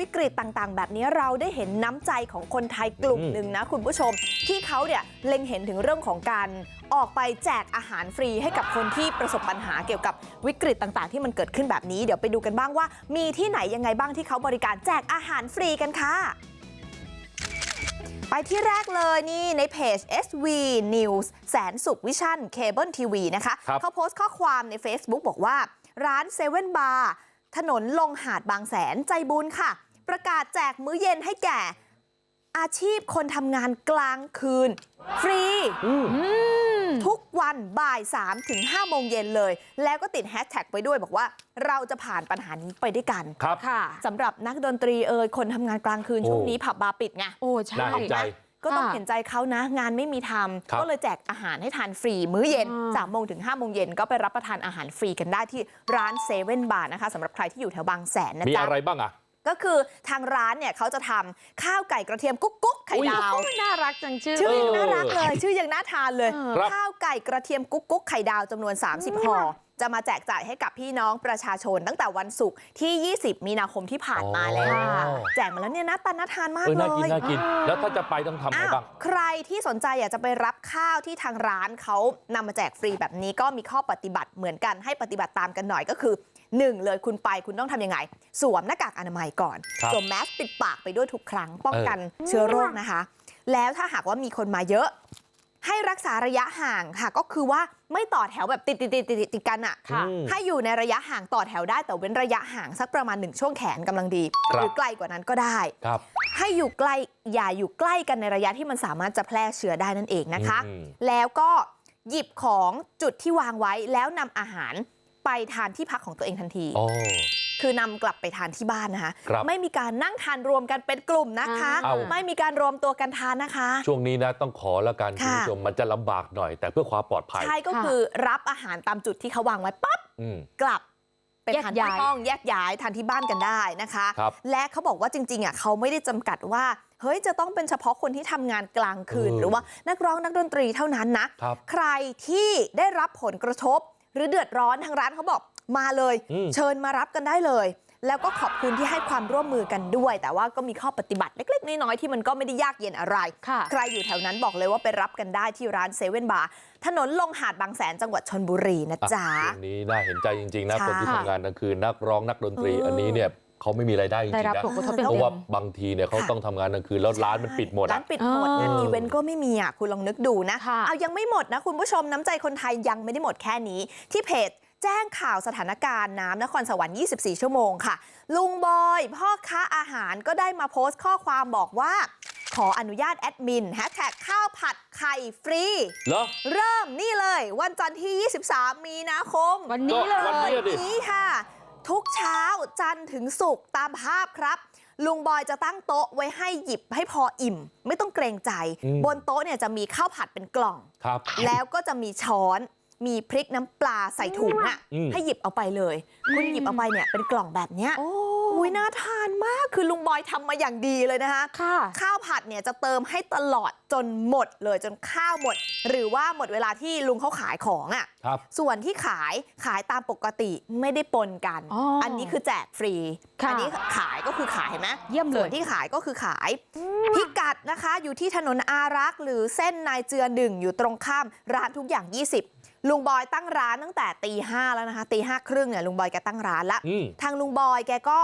วิกฤตต่างๆแบบนี้เราได้เห็นน้ำใจของคนไทยกลุ่มอืมหนึ่งนะคุณผู้ชม ที่เขาเนี่ยเล็งเห็นถึงเรื่องของการออกไปแจกอาหารฟรีให้กับคนที่ประสบปัญหาเกี่ยวกับวิกฤตต่างๆ ที่มันเกิดขึ้นแบบนี้เดี๋ยวไปดูกันบ้างว่า มีที่ไหนยังไงบ้างที่เขาบริการแจกอาหารฟรีกันค่ะไปที่แรกเลยนี่ในเพจ SV News แสนสุขวิชั่นเคเบิลทีวีนะคะครับเขาโพสต์ข้อความใน Facebook บอกว่า ร้านเซเว่นบาร์ถนนลงหาดบางแสนใจบุญค่ะ ประกาศแจกมื้อเย็นให้แก่อาชีพคนทำงานกลางคืน ฟรีอืมทุกวันบ่าย3ถึง5โมงเย็นเลย แล้วก็ติดแฮชแท็กไว้ด้วยบอกว่าเราจะผ่านปัญหานี้ไปด้วยกันครับค่ะสำหรับนักดนตรีเอ่ยคนทำงานกลางคืนโอ้ช่วงนี้ผับบาร์ปิดไงโอ้ใช่น่าเห็นใจก็ต้องค่ะเห็นใจเขานะ งานไม่มีทครับำก็เลยแจกอาหารให้ทานฟรี มื้อเย็นอ่า3ามโมงถึง5้าโมงเย็นก็ไปรับประทานอาหารฟรีกันได้ที่ร้านเซเว่นบาร์นะคะสำหรับใครที่อยู่แถวบางแสนนะมีจ๊ะอะไรบ้างอะ ก็คือทางร้านเนี่ยเขาจะทำข้าวไก่กระเทียมกุ๊กกุ๊กไข่อุ๊ยดาวโอ้ยน่ารักจังชื่อ ชื่อยังเออน่ารักเลย ชื่อยังน่าทานเลยเออครับ ข้าวไก่กระเทียมกุ๊กกุ๊กไข่ดาวจำนวน 30ห่อจะมาแจกจ่ายให้กับพี่น้องประชาชนตั้งแต่วันศุกร์ที่ 20 มีนาคมที่ผ่านมาแล้ว อ๋อ แจกมาแล้วเนี่ยน่าตาน่าทานมากเออเลน่ากินย น่ากิน แล้วถ้าจะไปต้องทำอะไรอ้าวบ้าง ใครที่สนใจอยากจะไปรับข้าวที่ทางร้านเขานำมาแจกฟรีแบบนี้ก็มีข้อปฏิบัติเหมือนกันให้ปฏิบัติตามกันหน่อยก็คือ หนึ่งเลยคุณไปคุณต้องทำยังไง สวมหน้ากากอนามัยก่อนครับสวมแมสปิดปากไปด้วยทุกครั้ง ป้องเออกันเชื้อโรคนะคะ แล้วถ้าหากว่ามีคนมาเยอะ ให้รักษาระยะห่างค่ะก็คือว่าไม่ต่อแถวแบบติดติดติดติดติดกันอะค่ะอืมให้อยู่ในระยะห่างต่อแถวได้แต่เว้นระยะห่างสักประมาณหนึ่งช่วงแขนกำลังดีครัหบรือไกลกว่านั้นก็ได้ครับให้อยู่ใกล้อย่าอยู่ใกล้กันในระยะที่มันสามารถจะแพร่เชื้อได้นั่นเองนะคะอืมแล้วก็หยิบของจุดที่วางไว้แล้วนำอาหาร ไปทานที่พักของตัวเองทันทีอ๋อคือนำกลับไปทานที่บ้านนะคะครับไม่มีการนั่งทานรวมกันเป็นกลุ่มนะคะเอาไม่มีการรวมตัวกันทานนะคะ ช่วงนี้นะต้องขอแล้วกันคุณค่ะผู้ชมมันจะลำบากหน่อย แต่เพื่อความปลอดภัย ใช่ก็ค่ะคือรับอาหารตามจุดที่เขาวางไว้ปั๊บอืมกลับไปแยกทานย้าที่ยห้องแยกย้ายทานที่บ้านกันได้นะคะครับและเขาบอกว่าจริงๆอะเขาไม่ได้จำกัดว่าเฮ้ยจะต้องเป็นเฉพาะคนที่ทำงานกลางคืนเออหรือว่านักร้องนักดนตรีเท่านั้นนะครับใครที่ได้รับผลกระทบ หรือเดือดร้อนทางร้านเขาบอกมาเลยอืมเชิญมารับกันได้เลยแล้วก็ขอบคุณที่ให้ความร่วมมือกันด้วย แต่ว่าก็มีข้อปฏิบัติเล็ก ๆ น้อยๆที่มันก็ไม่ได้ยากเย็นอะไรค่ะใครอยู่แถวนั้นบอกเลยว่าไปรับกันได้ที่ร้านเซเว่นบาร์ถนนลงหาดบางแสนจังหวัดชนบุรีนะอะจ๊ะช่วงนี้น่าเห็นใจจริงๆนะค่ะคนที่ทำงานกลางคืนนักร้องนักดนตรีเอออัอันนี้เนี่ย เขาไม่มีรายได้จริได้งรับๆนะผลกระทบเพเต็เพราะว่ามๆบางทีเนี่ยเขาค่ะต้องทำงานกลางคืนแล้วร้านมันปิดหมดร้าอะนปิดหมดงานเอออีเวนต์ก็ไม่มีอะคุณลองนึกดูนะค่ะเอายังไม่หมดนะคุณผู้ชมน้ำใจคนไทยยังไม่ได้หมดแค่นี้ที่เพจแจ้งข่าวสถานการณ์น้ำนครสวรรค์ 24 ชั่วโมงค่ะ ลุงบอยพ่อค้าอาหารก็ได้มาโพสต์ข้อความบอกว่า ขออนุญาตแอดมินแฮชแท็กข้าวผัดไข่ฟรี เหรอ เริ่มนี่เลย วันจันทร์ที่ 23 มีนาคม วันนี้เลก็วันยนี้ดินี้ค่ะ ทุกเช้าจันทร์ถึงศุกร์ตามภาพครับ ลุงบอยจะตั้งโต๊ะไว้ให้หยิบให้พออิ่ม ไม่ต้องเกรงใจอืมบนโต๊ะเนี่ยจะมีข้าวผัดเป็นกล่องครับแล้วก็จะมีช้อนมีพริกน้ำปลาใส่ถุงอะอืมให้หยิบเอาไปเลย คุณหยิบเอาไปเนี่ยเป็นกล่องแบบเนี้ยโอ้อุ้ย น่าทานมากคือลุงบอยทำมาอย่างดีเลยนะคะค่ะข้าวผัดเนี่ยจะเติมให้ตลอดจนหมดเลยจนข้าวหมด หรือว่าหมดเวลาที่ลุงเขาขายของอะครับส่วนที่ขายขายตามปกติไม่ได้ปนกันอ๋ออันนี้คือแจกฟรีค่ะอันี้ขายก็คือขายเห็นไหมเยี่ยมเลยส่วนที่ขายก็คือขายพิกัดนะคะอยู่ที่ถนนอารักษ์หรือเส้นนายเจือหนึ่งอยู่ตรงข้ามร้านทุกอย่าง 20ลุงบอยตั้งร้านตั้งแต่ตีห้าแล้วนะคะตีห้าครึ่งเนี่ยลุงบอยแกตั้งร้านแล้วอืมทางลุงบอยแกก็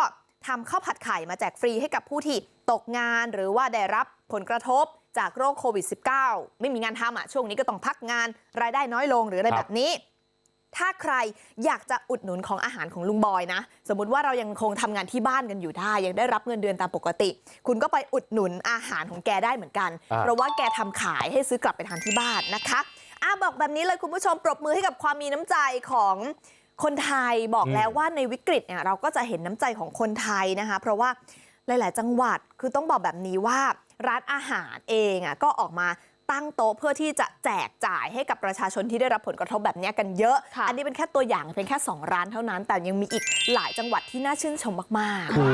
ทำข้าวผัดไข่มาแจกฟรีให้กับผู้ที่ตกงานหรือว่าได้รับผลกระทบจากโรคโควิด -19 ไม่มีงานทำอะช่วงนี้ก็ต้องพักงานรายได้น้อยลงหรืออะไรครับแบบนี้ ถ้าใครอยากจะอุดหนุนของอาหารของลุงบอยนะ สมมติว่าเรายังคงทำงานที่บ้านกันอยู่ได้ ยังได้รับเงินเดือนตามปกติ คุณก็ไปอุดหนุนอาหารของแกได้เหมือนกัน อ่า เพราะว่าแกทำขายให้ซื้อกลับไปทานที่บ้านนะคะอะบอกแบบนี้เลยคุณผู้ชมปรบมือให้กับความมีน้ำใจของ คนไทยบอกแล้วว่าในวิกฤตเนี่ยเราก็จะเห็นน้ำใจของคนไทยนะคะเพราะว่าหลาย ๆ จังหวัดคือต้องบอกแบบนี้ว่าร้านอาหารเองอะก็ออกมาตั้งโต๊ะเพื่อที่จะแจกจ่ายให้กับประชาชนที่ได้รับผลกระทบแบบเนี้ยกันเยอะค่ะอันนี้เป็นแค่ตัวอย่างเป็นแค่ 2 ร้านเท่านั้น แต่ยังมีอีกหลายจังหวัดที่น่าชื่นชมมากๆคือ